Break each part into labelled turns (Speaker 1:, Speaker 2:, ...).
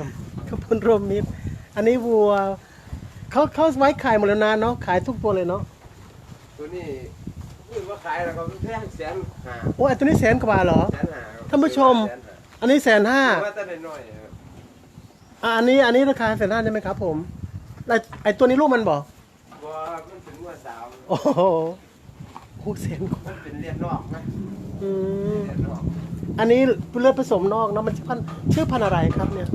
Speaker 1: กับขบวนรวมมิตร อันนี้วัวเขาเขาไว้ขายหมดแล้วนะเนาะขายทุกตัวเลยเนาะ
Speaker 2: ตัวนี้คือว่าขายแล้วเขาแค่แสนห้า
Speaker 1: โอ้ยตัวนี้แสนกว่าเหรอ
Speaker 2: แสนห้าครับ
Speaker 1: ท่านผู้ชม
Speaker 2: แสนห้า
Speaker 1: อันนี้แสนห้า
Speaker 2: แต่ว่าแต่น้อยๆครับ
Speaker 1: อะอันนี้อันนี้ราคาแสนห้าได้ไหมครับ ผมไอไอตัวนี้ลูกมันบอก
Speaker 2: ว่ามันเป็นว่าสาว
Speaker 1: โอ้โหโอ้แสนกว่า
Speaker 2: มันเป็นเลียนนอกนะ
Speaker 1: อืม
Speaker 2: เลียนนอก
Speaker 1: อันนี้เลือดผสมนอกเนาะมันชื่อพันธุ์ชื่อพันธุ์อะไรครับเนี่ย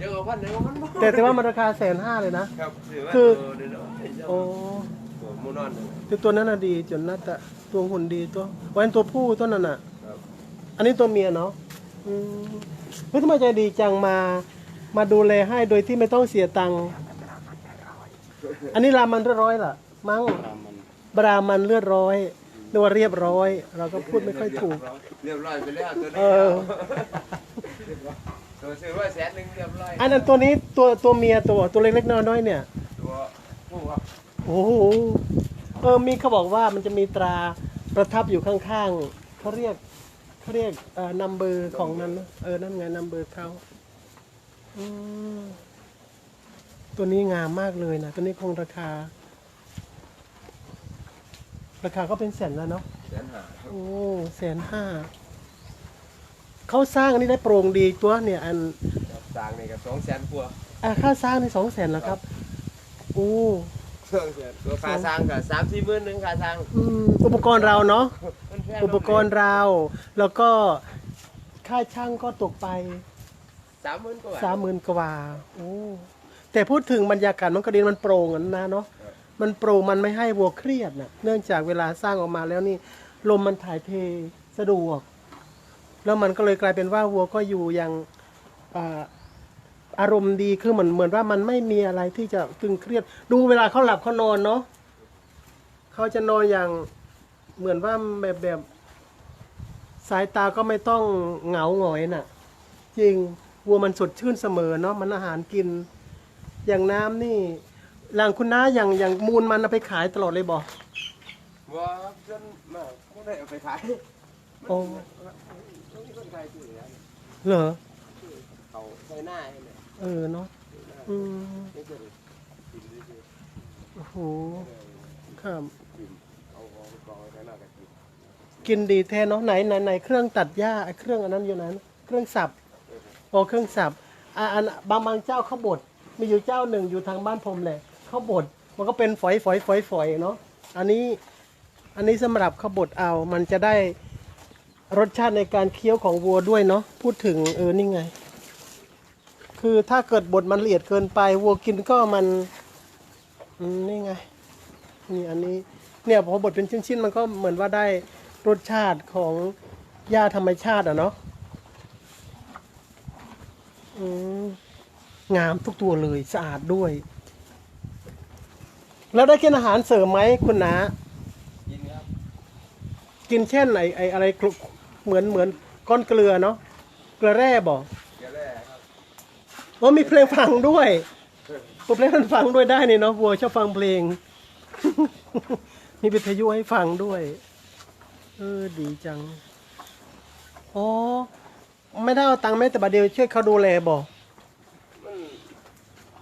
Speaker 2: เจอพันหนึ่งมันบ่
Speaker 1: แต่แต่ว่ามันราคาแสนห้าเลยนะ ครับ
Speaker 2: ว่า
Speaker 1: คือ
Speaker 2: ตัวน้อยๆ
Speaker 1: โอ้
Speaker 2: ตัวมูนอนเนี่ย
Speaker 1: แต่ตัวนั้นน่ะดีจนน่าจะตัวหุ่นดีตัววันตัวผู้ตัวนั้นน่ะ
Speaker 2: ครับ
Speaker 1: อันนี้ตัวเมียเนาะอืมเฮ้ยทำไมใจดีจังมา มาดูแลให้โดยที่ไม่ต้องเสียตังค์ อันนี้รามันเรียบร้อยล่ะ มั้งบรามันเลือดร้อยหรือว่าเรียบร้อย เราก็พูดไม่ค่อยถูก
Speaker 2: เรียบร้อยไปแล้วตัว
Speaker 1: เอ
Speaker 2: นี้
Speaker 1: อ
Speaker 2: ตัวซื้อว่าแสนหนึ่งเรียบร้อย
Speaker 1: อันนั้นตัวนี้ตัวตัวเมียตัวตัวเล็กๆน้อยๆเนี่ย
Speaker 2: ตัวผู้ครับ
Speaker 1: โอ้โหเออมีเขาบอกว่ามันจะมีตราประทับอยู่ข้างๆเขาเรียกเขาเรียกเอ่อนัมเบอร์ของนั้นนะเออนั่นไงนัมเบอร์เขาอืมตัวนี้งามมากเลยนะตัวนี้คงราคา ราคาก็เป็นแสนแล้วเนาะ
Speaker 2: แสนห้าครับ
Speaker 1: โอ้แสนห้า เขาสร้างอันนี้ได้โปร่งดีตัวเนี่ยอัน
Speaker 2: สร้างนี่ก็สองแสนกว่า
Speaker 1: อ่าค่าสร้างในสองแสนแล้วครับโอ้
Speaker 2: สองแสนตัวค่าสร้างก็สามสี่หมื่นหนึ่งค่าสร้าง
Speaker 1: อืมอุปกรณ์เราเนาะ
Speaker 2: มันแพง
Speaker 1: อุปกรณ์เราแล้วก็ค่าช่างก็ตกไป
Speaker 2: สามหมื่นกว่าบท
Speaker 1: สามหมื่นกว่าโอ้แต่พูดถึงบรรยากาศมันก็ดีมันโปร่งอะนะเนาะ
Speaker 2: ครับ
Speaker 1: มันโปร่งมันไม่ให้วัวเครียดนะเนื่องจากเวลาสร้างออกมาแล้วนี่ลมมันถ่ายเทสะดวก แล้วมันก็เลยกลายเป็นว่าวัวก็อยู่อย่างอ่าอารมณ์ดีคือเหมือนเหมือนว่ามันไม่มีอะไรที่จะตึงเครียด ดูเวลาเขาหลับเขานอนเนาะเขาจะนอนอย่างเหมือนว่าแบบแบบสายตาก็ไม่ต้องเหงาหงอยน่ะ จริงวัวมันสดชื่นเสมอเนาะมันอาหารกิน อย่างน้ำนี่หลังคุณน้าอย่างอย่างมูลมันเอาไปขายตลอดเลยบอก
Speaker 2: ว่าจนมากไม่ได้เอาไปขาย
Speaker 1: โอ้
Speaker 2: ต้องมีคนขายซื้อแล้ว
Speaker 1: เหรอ
Speaker 2: เขาใส่หน้าให้เนี่ย
Speaker 1: เออเนาะอืม
Speaker 2: ไม่เกิดกินเรื่อย
Speaker 1: โอ้โหครับ
Speaker 2: ๆกินเอาของไปกองไว้ข้างหน้ากันกิน
Speaker 1: กินดีแท้เนาะไหนไหนไหนเครื่องตัดหญ้าไอ้เครื่องอันนั้นอยู่ไหนนะเครื่องสับโอ้เครื่องสับอ่าอันบางบางเจ้าเขาบดมีอยู่เจ้าหนึ่งอยู่ทางบ้านผมแหละเขาบดมันก็เป็นฝอยฝอยฝอยฝอยเนาะอันนี้อันนี้สำหรับเขาบดเอามันจะได้ รสชาติในการเคี้ยวของวัวด้วยเนาะพูดถึงเออนี่ไง คือถ้าเกิดบดมันละเอียดเกินไป วัวกินก็มันอืมนี่ไงนี่อันนี้เนี่ยพอบดเป็นชิ้นๆ มันก็เหมือนว่าได้รสชาติของหญ้าธรรมชาติอะเนาะอืมงามทุกตัวเลยสะอาดด้วย แล้วได้กินอาหารเสริมไหมคุณนา
Speaker 2: กินครับ
Speaker 1: กินเช่นไอไออะไรกลุ เหมือนเหมือนก้อนเกลือเนาะเกลือแร่บอก
Speaker 2: เกลือแร่ครับ
Speaker 1: ว่ามีเพลงฟังด้วยเปิดเพลงมันฟังด้วยได้นี่เนาะวัวชอบฟังเพลง มีวิทยุให้ฟังด้วย เออดีจังอ๋อไม่ได้เอาตังค์แม้แต่บาทเดียวช่วยเขาดูแลบอก
Speaker 2: มัน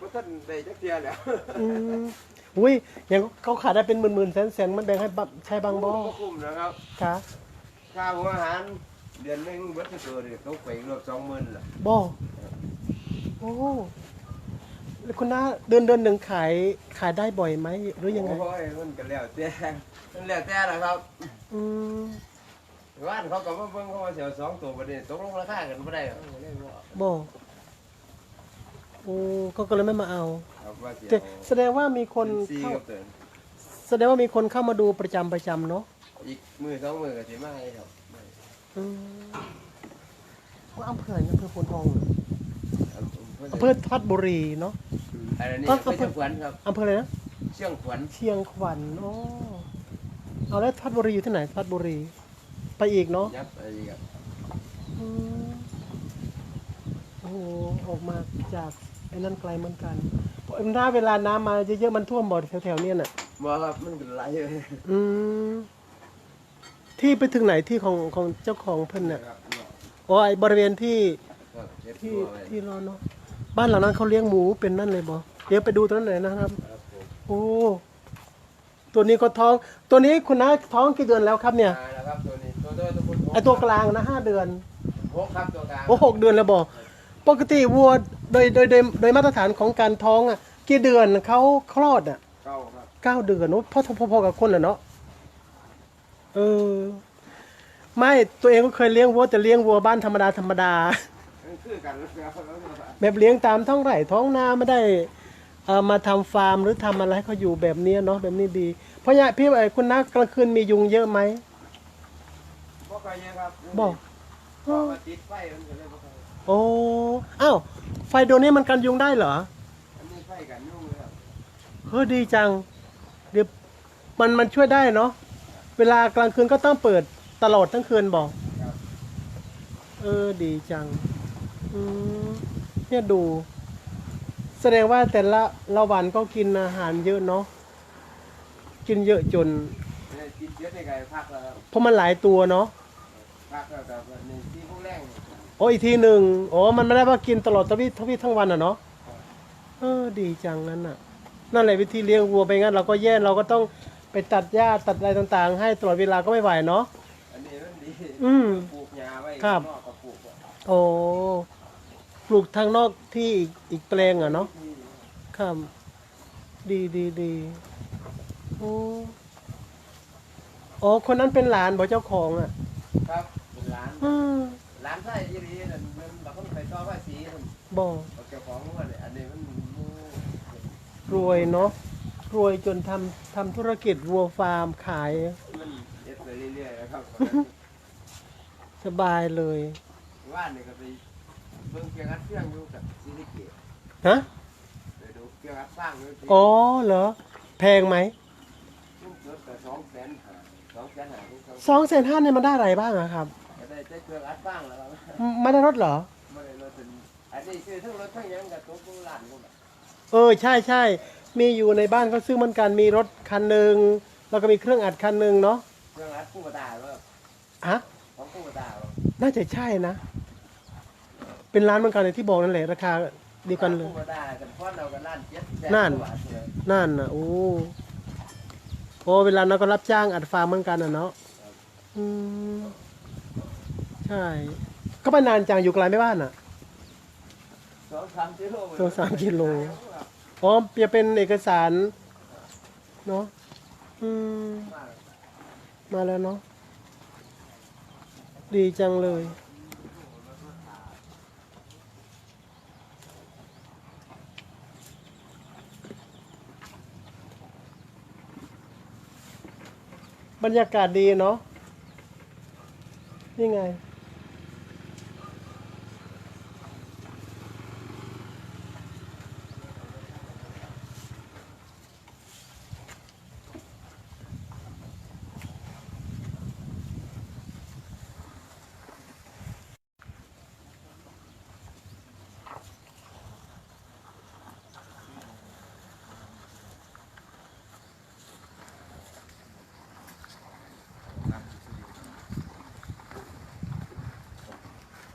Speaker 2: มันท่านได้จักเทียแล้ว
Speaker 1: อืมอุ้ยอย่างเขาขายได้เป็นหมื่นๆแสนๆมันแบ่งให้บับใช้บางบ่
Speaker 2: ก็คุ้มนะครับ
Speaker 1: ค่ะ
Speaker 2: ค่าหัวอาหารเดือนหนึงเบิดตัวเดียวเขาไปรวบสองหมื่นละ
Speaker 1: บ่โอ้แล้วคุณน้าเดือนเดือนหนึ่งขายขายได้บ่อยไหมหรือยังไง
Speaker 2: โอ้ยมันก็แล้วแต่มันแล้วแต่ละครับ
Speaker 1: อืม
Speaker 2: ว่านเขาก็มาเบิ่งเขาว่าเสียวสองตัวประเด็นตกลงราคากันไม่ได้ครับบ่ได้ว่า
Speaker 1: บ่โอ้เขาก็เลยไม่มาเอา
Speaker 2: ครับว่าเสีย
Speaker 1: แต่แสดงว่ามีคน
Speaker 2: ซี
Speaker 1: เข้า
Speaker 2: กับเตือน
Speaker 1: แสดงว่ามีคนเข้ามาดูประจำประจำเนาะ
Speaker 2: อีกมือสองมือก็สิมาให้ครับ
Speaker 1: อืมว่าอำเภอไหนอำเภอโพนทองเหรอ
Speaker 2: อำ
Speaker 1: อำเภอทัดบุรีเนาะ
Speaker 2: อันนี้
Speaker 1: เอ้า
Speaker 2: ไม่ใช่ขวัญครับ
Speaker 1: อำเภออะไรนะ
Speaker 2: เชียงขวัญ
Speaker 1: เชียงขวัญโอ้เอาแล้วทัดบุรีอยู่ที่ไหนทัดบุรี ไปอีกเนาะ
Speaker 2: ยับอะไรครับ
Speaker 1: อืมโอ้โหออกมาจากไอ้นั่นไกลเหมือนกันเพราะหน้าเวลาน้ำมาเยอะๆมันท่วมบ่อแถวๆเนี้น่ะ
Speaker 2: บ่ครับมันเป็นไหลเลย
Speaker 1: อืม ที่ไปถึงไหนที่ของของเจ้าของเพิ่นน่ะ
Speaker 2: ครับ
Speaker 1: อ๋อไอ้บริเวณที่
Speaker 2: ครับเจ็บ
Speaker 1: ที่
Speaker 2: ตัวไว้
Speaker 1: ที่รอเนาะบ้านหลังนั้นเขาเลี้ยงหมูเป็นนั่นเลยบอเดี๋ยวไปดูตรงนั้นหน่อยนะครับ
Speaker 2: ครับผม
Speaker 1: โอ้ตัวนี้ก็ท้อง ตัวนี้คุณน้าท้องกี่เดือนแล้วครับเนี่ย
Speaker 2: มาแล้วครับตัวนี้ตัวตัวตัวคุณ
Speaker 1: ไอตัวกลางนะห้าเดือน
Speaker 2: หกครับตัวกลาง
Speaker 1: โอ้หกเดือนแล้วบอปกติวัวโดยโดยโดยโดยมาตรฐานของการท้องอะกี่เดือนเขาคลอดอะ
Speaker 2: เก้าครับ
Speaker 1: เก้าเดือนโอ้พ่อพอๆกับคนแหละเนาะ เออ ไม่ตัวเองก็เคยเลี้ยงวัวแต่เลี้ยงวัวบ้านธรรมดาธรรมดา
Speaker 2: มันคือกันแล้วครับ
Speaker 1: แบบเลี้ยงตามท้องไร่ท้องนาไม่ได้เอ่อมาทำฟาร์มหรือทำอะไรให้เขาอยู่แบบนี้เนาะแบบนี้ดี เพราะยะพี่ไอ้คุณนักกลางคืนมียุงเยอะไหม
Speaker 2: บ่ใครเนี่ยครับ
Speaker 1: บอก
Speaker 2: พอมาติดไฟมันก็เลยบ่ค่อย
Speaker 1: โอ้อ้าวไฟดวงนี้มันกันยุงได้เหรอ
Speaker 2: อันนี้ไฟกันยุ่งเลยครับ
Speaker 1: เฮ้ยดีจังเดี๋ยวมันมันช่วยได้เนาะ เวลากลางคืนก็ต้องเปิดตลอดทั้งคืนบอก
Speaker 2: ครับ
Speaker 1: เออดีจัง อืมเนี่ยดู แสดงว่าแต่ละละวันก็กินอาหารเยอะเนาะ กินเยอะจน
Speaker 2: เนี่ยกินเยอะในไก่พักแล้วครับ
Speaker 1: เพราะมันหลายตัวเนาะ
Speaker 2: พักแล้วแต่วันนี้ที่ผู้แรง
Speaker 1: โอ้อีกทีหนึ่งโอ้มันไม่ได้ว่ากินตลอดทวีทวีทั้งวันอะเนาะ เออ ดีจังนั่นน่ะ นั่นแหละวิธีเลี้ยงวัวไปงั้นเราก็แย่เราก็ต้อง ไปตัดหญ้าตัดอะไรต่างๆ ให้ตลอดเวลาก็ไม่ไหวเนาะ
Speaker 2: อันนี้มันดี
Speaker 1: อืม
Speaker 2: ปลูกหญ้าไว้
Speaker 1: ครับ
Speaker 2: นอกก็ปลูกไว้
Speaker 1: โอ้ปลูกทางนอกที่อีกอีกแปลงอะเนาะ
Speaker 2: ที่
Speaker 1: ครับ ดีดีดีโอ้อ๋อคนนั้นเป็นหลานบอกเจ้าของอะ
Speaker 2: ครับเป็นร้าน
Speaker 1: อืม
Speaker 2: ร้านไส้ยี่รีนั่นมันเราก็ไปต่อภาษีนั่น
Speaker 1: บอก
Speaker 2: เอาเจ้าของว่าเนี่ยอันนี้มันมู
Speaker 1: รวยเนาะ รวยจนทำทำธุรกิจวัวฟาร์มขาย
Speaker 2: มันเอ็ดไปเรื่อยๆนะครับ
Speaker 1: สบายเลย
Speaker 2: ว่านนี่ก็ไปเบิ่งเพียงอัดเครื่องอยู่กับซีนิเกต
Speaker 1: ฮะ
Speaker 2: ไปดูเครื่องอัดสร้างอยู่ที่
Speaker 1: อ๋อเหรอ แพงไหม
Speaker 2: ลูกรถแต่สองแสนห้าสองแสนห้าทุกครั้ง
Speaker 1: สองแสนห้าเนี่ยมันได้อะไรบ้างอะครับ
Speaker 2: ก็ได้ใช้เครื่องอัดสร้างแล้วครับ
Speaker 1: อืมไม่ได้รถเหรอ
Speaker 2: ไม่ได้รถเป็นอันนี้คือทั้งรถทั้งหยังกับตัวผู้ล้านก็แบบ
Speaker 1: เออใช่ใช่มีอยู่ในบ้านเขาซื้อเหมือนกันมีรถคันหนึ่งแล้วก็มีเครื่องอัดคันหนึ่งเนาะ
Speaker 2: เครื่องอัดคู่กระดาษว่า
Speaker 1: อะ
Speaker 2: ของคู่กระดาษว่า
Speaker 1: น่าจะใช่นะ เป็นร้านเหมือนกันเลยที่บอกนั่นแหละราคาเดียวกันเลย
Speaker 2: คู่กระดาษกันพอดเรากันล้านเจ็ดแส
Speaker 1: นั่น
Speaker 2: กว่าบาทเลย
Speaker 1: นั่นนะโอ้โอ้เวลาเราก็รับจ้างอัดฟาร์มเหมือนกันอะเนาะอืมใช่ ก็ไปนานจังอยู่ไกลไม่บ้านอะ
Speaker 2: สองสามกิโล
Speaker 1: สองสามกิโล อ๋อจะเป็นเอกสาร เนาะอืมา
Speaker 2: ก
Speaker 1: มาแล้วเนาะ ดีจังเลย บรรยากาศดีเนาะ นี่ไง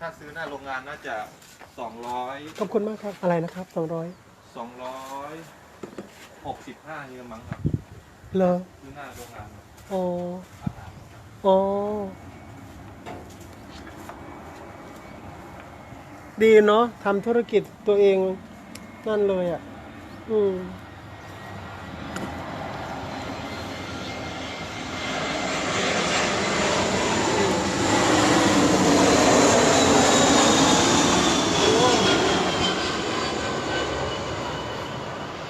Speaker 3: ถ้าซื้อหน้าโรงงานน่าจะสองร้อย
Speaker 1: ขอบคุณมากครับ อะไรนะครับสองร้อย
Speaker 3: สองร้อยหกสิบห้าเยอะมั้งครับ
Speaker 1: เลอ
Speaker 3: ซื้อหน้าโรงงาน
Speaker 1: อ๋อ
Speaker 3: อาหาร
Speaker 1: อ๋อ ดีเนาะทำธุรกิจตัวเองนั่นเลยอะ อืม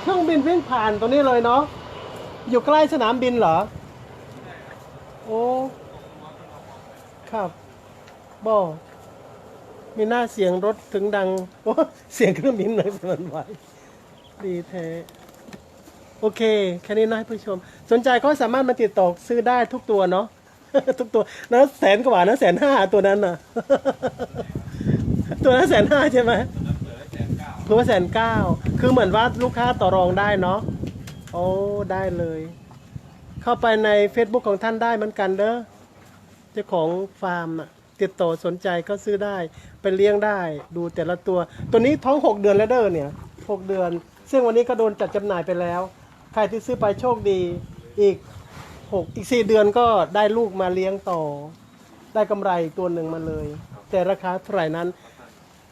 Speaker 1: เครื่องบินวิ่ง ผ่านตรงนี้เลยเนาะอยู่ใกล้สนามบินเหรอ โอ้ ครับบอมีหน้าเสียงรถถึงดังโอ้เสียงเครื่องบินเลยมันไหวดีแท้โอเค แค่นี้นะให้ผู้ชม สนใจก็สามารถมาติดต่อซื้อได้ทุกตัวเนาะทุกตัวแล้วแสนกว่านะแสนห้าตัวนั้นน่ะ ตัวนั้นแสนห้าใช่ไหม คือว่าแสนเก้าคือเหมือนว่าลูกค้าต่อรองได้เนาะโอ้ได้เลย เข้าไปใน Facebook ของท่านได้เหมือนกันเด้อเจ้าของฟาร์มน่ะตติดต่อสนใจก็ซื้อได้ ไปเลี้ยงได้ดูแต่ละตัว ตัวนี้ท้อง 6 เดือนแล้วเด้อเนี่ย 6 เดือน ซึ่งวันนี้ก็โดนจัดจำหน่ายไปแล้ว ใครที่ซื้อไปโชคดีอีก 6 อีก 4 เดือนก็ได้ลูกมาเลี้ยงต่อ ได้กำไรตัวหนึ่งมาเลย แต่ราคาเท่าไหร่นั้น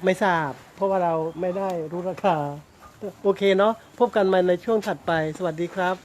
Speaker 1: ไม่ทราบ เพราะว่าเราไม่ได้รู้ราคา โอเคเนาะพบกันใหม่ในช่วงถัดไป สวัสดีครับ